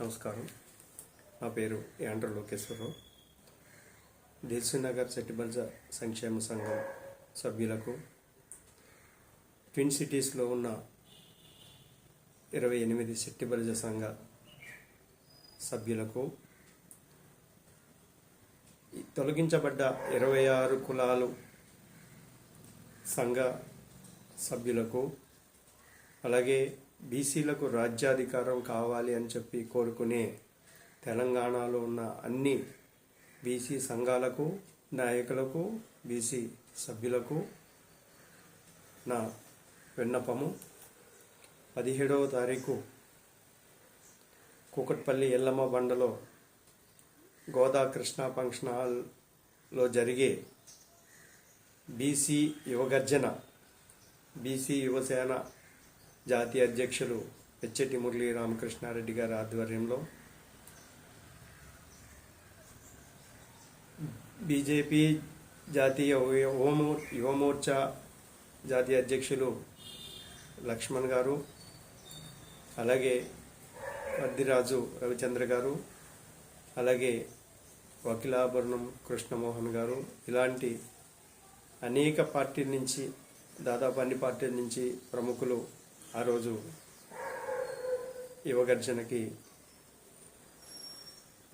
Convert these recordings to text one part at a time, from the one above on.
నమస్కారం. నా పేరు యాండ్ర లోకేశ్వరరావు. దిల్సునగర్ సెట్టిబల్జ సంక్షేమ సంఘం సభ్యులకు ట్విన్ సిటీస్లో ఉన్న ఇరవై ఎనిమిది సెట్టిబల్జ సంఘ సభ్యులకు తొలగించబడ్డ ఇరవై ఆరు కులాలు సంఘ సభ్యులకు అలాగే బీసీలకు రాజ్యాధికారం కావాలి అని చెప్పి కోరుకునే తెలంగాణలో ఉన్న అన్ని బీసీ సంఘాలకు నాయకులకు బీసీ సభ్యులకు నా విన్నపము. పదిహేడవ తారీఖు కూకట్పల్లి ఎల్లమ్మ బండలో గోదా కృష్ణ ఫంక్షన్ హాల్లో జరిగే బీసీ యువగర్జన బీసీ యువసేన జాతీయ అధ్యక్షులు పెచ్చెటి మురళీ రామకృష్ణారెడ్డి గారి ఆధ్వర్యంలో బీజేపీ జాతీయ యువమో యువమోర్చా జాతీయ అధ్యక్షులు లక్ష్మణ్ గారు అలాగే వర్దిరాజు రవిచంద్ర గారు అలాగే వకీలాభరణం కృష్ణమోహన్ గారు. ఇలాంటి అనేక పార్టీల నుంచి దాదాపు అన్ని పార్టీల నుంచి ప్రముఖులు ఆ రోజు యువగర్జనకి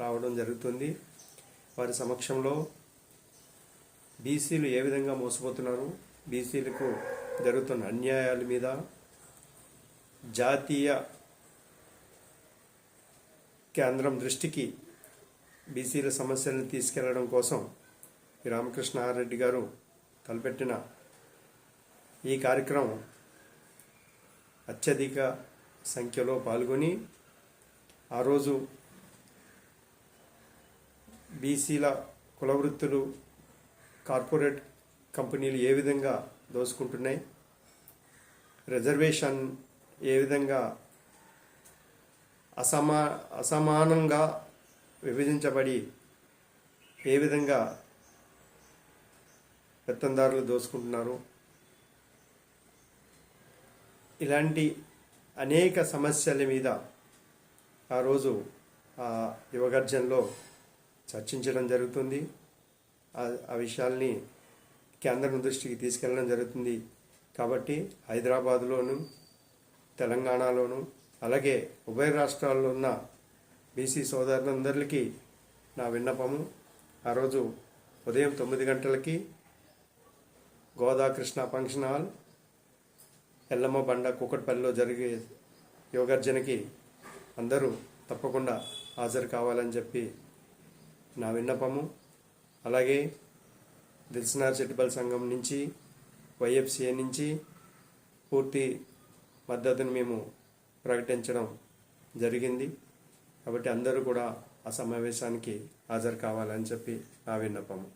రావడం జరుగుతుంది. వారి సమక్షంలో బీసీలు ఏ విధంగా మోసపోతున్నారు? బీసీలకు జరుగుతున్న అన్యాయాల మీద జాతీయ కేంద్రం దృష్టికి బీసీల సమస్యలను తీసుకెళ్ళడం కోసం ఈ రామకృష్ణారెడ్డి గారు తలపెట్టిన ఈ కార్యక్రమం అత్యధిక సంఖ్యలో పాల్గొని ఆ రోజు బీసీల కులవృత్తులు కార్పొరేట్ కంపెనీలు ఏ విధంగా దోసుకుంటున్నాయి? రిజర్వేషన్ ఏ విధంగా అసమా అసమానంగా విభజించబడి ఏ విధంగా పెత్తందారులు దోసుకుంటున్నారు? ఇలాంటి అనేక సమస్యల మీద ఆ రోజు ఆ యువగర్జనలో చర్చించడం జరుగుతుంది. ఆ- ఆ విషయాల్ని కేంద్రం దృష్టికి తీసుకెళ్ళడం జరుగుతుంది. కాబట్టి హైదరాబాద్లోను తెలంగాణలోను అలాగే ఉభయ రాష్ట్రాల్లో ఉన్న బీసీ సోదరులందరికీ నా విన్నపము. ఆ రోజు ఉదయం తొమ్మిది గంటలకి గోదాకృష్ణ ఫంక్షన్ హాల్ ఎల్లమ్మ బండ కూకట్పల్లిలో జరిగే యోగార్జనకి అందరూ తప్పకుండా హాజరు కావాలని చెప్పి నా విన్నపము. అలాగే దిల్సినార్ చెట్టుపల్లి సంఘం నుంచి వైఎఫ్సిఏ నుంచి పూర్తి మద్దతును మేము ప్రకటించడం జరిగింది. కాబట్టి అందరూ కూడా ఆ సమావేశానికి హాజరు కావాలని చెప్పి నా విన్నపము.